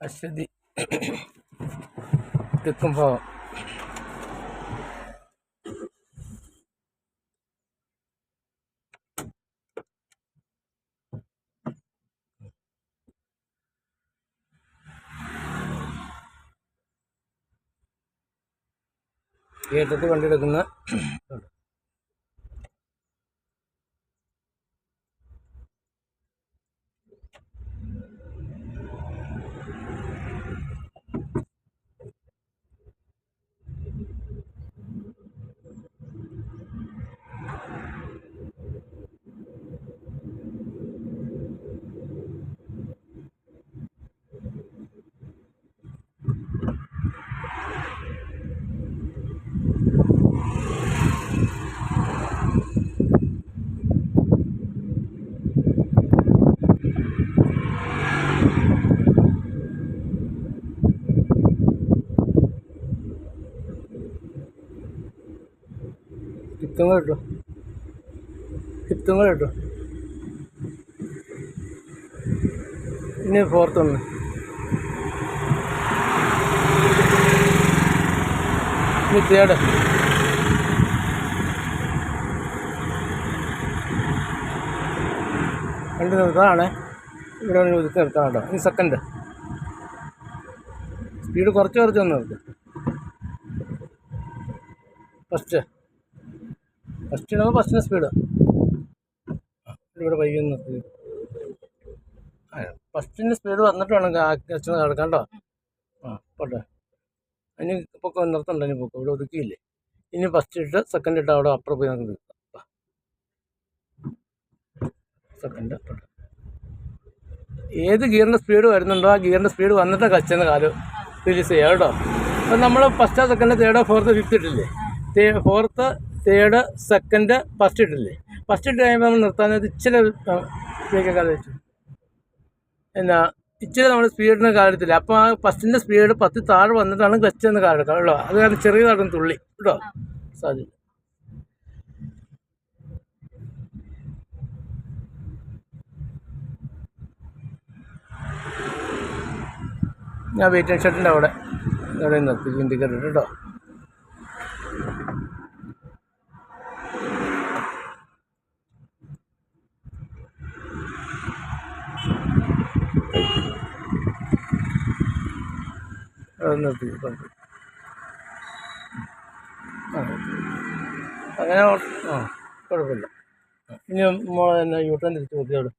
வசதி இருக்கும் போகும் கேட்டது வண்டி ഹിപ്തങ്ങൾ കേട്ടോ ഹിപ്തങ്ങൾ കേട്ടോ ഇനി ഫോർത്ത് വന്ന് തേർഡ് രണ്ട് നിർത്താണ് ഇവിടെ ഒന്ന് ഒതുക്കി നിർത്താൻ കേട്ടോ. ഇനി സെക്കൻഡ് സ്പീഡ് കുറച്ച് കുറച്ച് ഒന്ന് നിർത്തും ഫസ്റ്റ് ഫസ്റ്റ് ഇടുമ്പോൾ ഫസ്റ്റിന് സ്പീഡ് ഇവിടെ വൈകുന്നു. ഫസ്റ്റിന്റെ സ്പീഡ് വന്നിട്ട് വേണം അച്ഛനെ കിടക്കാൻ കേട്ടോ ആ പോട്ടെ. അതിന് പൊക്കം നിർത്തണ്ട ഇനി പൊക്കം. ഇവിടെ ഒതുക്കിയില്ലേ? ഇനി ഫസ്റ്റ് ഇട്ട് സെക്കൻഡ് ഇട്ട് അവിടെ അപ്പുറം പോയി നമുക്ക് നിർത്താം. സെക്കൻഡ് പോട്ടെ. ഏത് ഗിയറിന്റെ സ്പീഡ് വരുന്നുണ്ടോ ആ ഗിയറിന്റെ സ്പീഡ് വന്നിട്ട് കച്ചെന്ന് കാൽ റിലീസ് ചെയ്യാം കേട്ടോ അപ്പം നമ്മൾ ഫസ്റ്റ് സെക്കൻഡ് തേർഡോ ഫോർത്ത് ഫിഫ്ത്ത് ഇട്ടില്ലേ? ഫോർത്ത് തേർഡ് സെക്കൻഡ് ഫസ്റ്റ് ഇട്ടില്ലേ? ഫസ്റ്റ് ഇട്ട് കഴിയുമ്പോൾ നമ്മൾ നിർത്താൻ ഇച്ചിരി ബ്രേക്ക് എന്നാ ഇച്ചിരി നമ്മൾ സ്പീഡിന് കാര്യത്തില്ല അപ്പോൾ ആ ഫസ്റ്റിന്റെ സ്പീഡ് പത്ത് താഴെ വന്നിട്ടാണ് ക്ലച്ച് എന്ന് കാലെടുക്കുക കേട്ടോ അത് കാരണം ചെറിയതായിട്ടും തുള്ളി. കേട്ടോ? സാധ്യത. ഞാൻ വെയിറ്റിംഗ് ഷർട്ടിന്റെ അവിടെ. അവിടെ നിർത്തി. ഇൻഡിക്കേറ്റർ കേട്ടോ അത് നിർത്തി പണ്ട് അങ്ങനെ ആ കുഴപ്പമില്ല. ഇനി മോളെ തന്നെ യൂട്ടേൺ തിരിച്ച് നോക്കി അവിടെ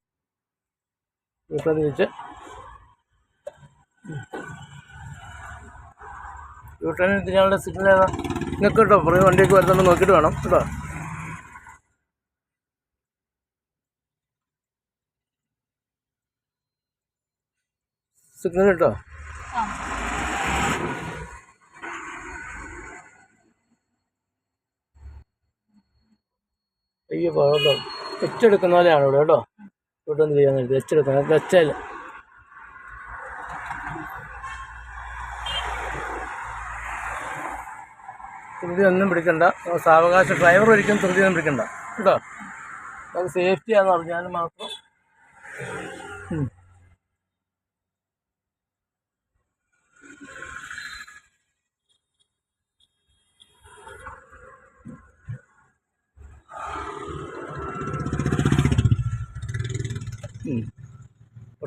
യൂട്ടേൺ തിരിച്ച് യൂട്ടേൺ തിരിയാനുള്ള സിഗ്നൽ ഏതാ? നിങ്ങൾക്ക് കേട്ടോ പുറകെ വണ്ടിയൊക്കെ വരുന്നുണ്ട് നോക്കിയിട്ട് വേണം കേട്ടോ. സിഗ്നൽ കേട്ടോ? അയ്യോ കേട്ടോ വെച്ചെടുക്കുന്ന പോലെയാണ് ഇവിടെ കേട്ടോ. ഇവിടെ ഒന്ന് ചെയ്യാൻ വേണ്ടി എച്ച് വെച്ചാൽ ക്ലച്ചല്ല ധൃതി ഒന്നും പിടിക്കണ്ട സാവകാശ ഡ്രൈവർ ഒരിക്കലും ധൃതി ഒന്നും പിടിക്കണ്ട. കേട്ടോ. അത് സേഫ്റ്റിയാണെന്ന് പറഞ്ഞാൽ മാത്രം.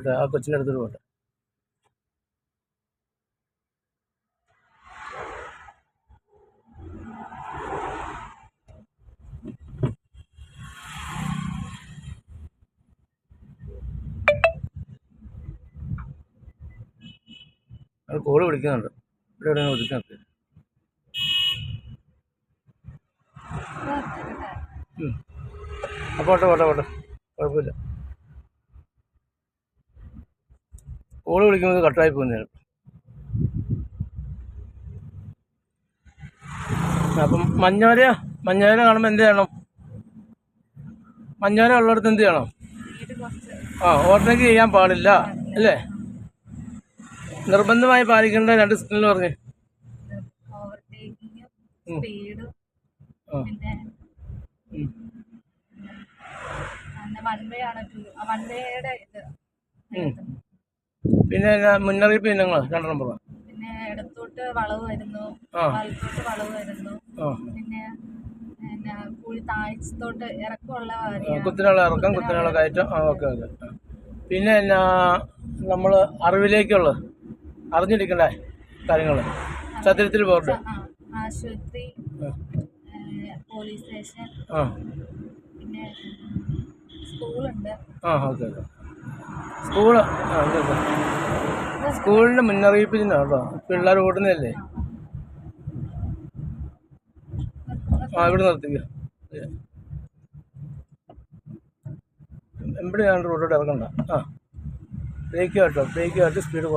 പോട്ടെ ആ കൊച്ചിന്റെ അടുത്തോട്ട് പോട്ടെ കോൾ വിളിക്കുന്നുണ്ട് ഇവിടെ എവിടെയാണ് വിളിക്കുന്നത് അപ്പോൾ പോട്ടെ പോട്ടെ പോട്ടെ. കുഴപ്പമില്ല. കോൾ വിളിക്കുന്നത് കട്ടായി പോകുന്നതാണ് അപ്പം മഞ്ഞോര മഞ്ഞോര കാണുമ്പോൾ എന്ത് ചെയ്യണം? മഞ്ഞോര ഉള്ളിടത്ത് എന്ത് ചെയ്യണം? ആ ഓവർടേക്ക് ചെയ്യാൻ പാടില്ല അല്ലേ? നിർബന്ധമായി പാലിക്കേണ്ട രണ്ട് സിഗ്നൽ പറഞ്ഞു. വൺ വേ ആണ് വൺ വേയുടെ. പിന്നെ മുന്നറിയിപ്പ് ഇനങ്ങൾ രണ്ടെണ്ണം നമ്പർ പിന്നെ ഇടത്തോട്ട് വളവ് വരുന്നു വലത്തോട്ട് വളവ് വരുന്നു പിന്നെ കുഴി താഴ്ചത്തോട്ട് ഇറക്കമുള്ള. കുത്തിനുള്ള ഇറക്കം കുത്തിനുള്ള കയറ്റം ആ ഓക്കെ ഓക്കെ. പിന്നെ എന്നാ നമ്മൾ അറിവിലേക്കുള്ള അറിഞ്ഞിരിക്കണ്ടേ കാര്യങ്ങൾ ചതുരത്തിൽ ബോർഡ് ആശുപത്രി പോലീസ് സ്റ്റേഷൻ ആ. പിന്നെ സ്കൂളുണ്ട്. ആ ഓക്കെ ഓക്കെ. സ്കൂൾ ആ ഉണ്ട്. സ്കൂളിന്റെ മുന്നറിയിപ്പിനാണ്? കേട്ടോ പിള്ളേർ ഓടുന്നതല്ലേ? ആ ഇവിടെ നിർത്തിക്കുക എവിടെയാണ് റോഡോട് ഇറങ്ങണ്ട. ആ. ബ്രേക്ക് കേട്ടോ ബ്രേക്ക് ആയിട്ട് സ്പീഡ്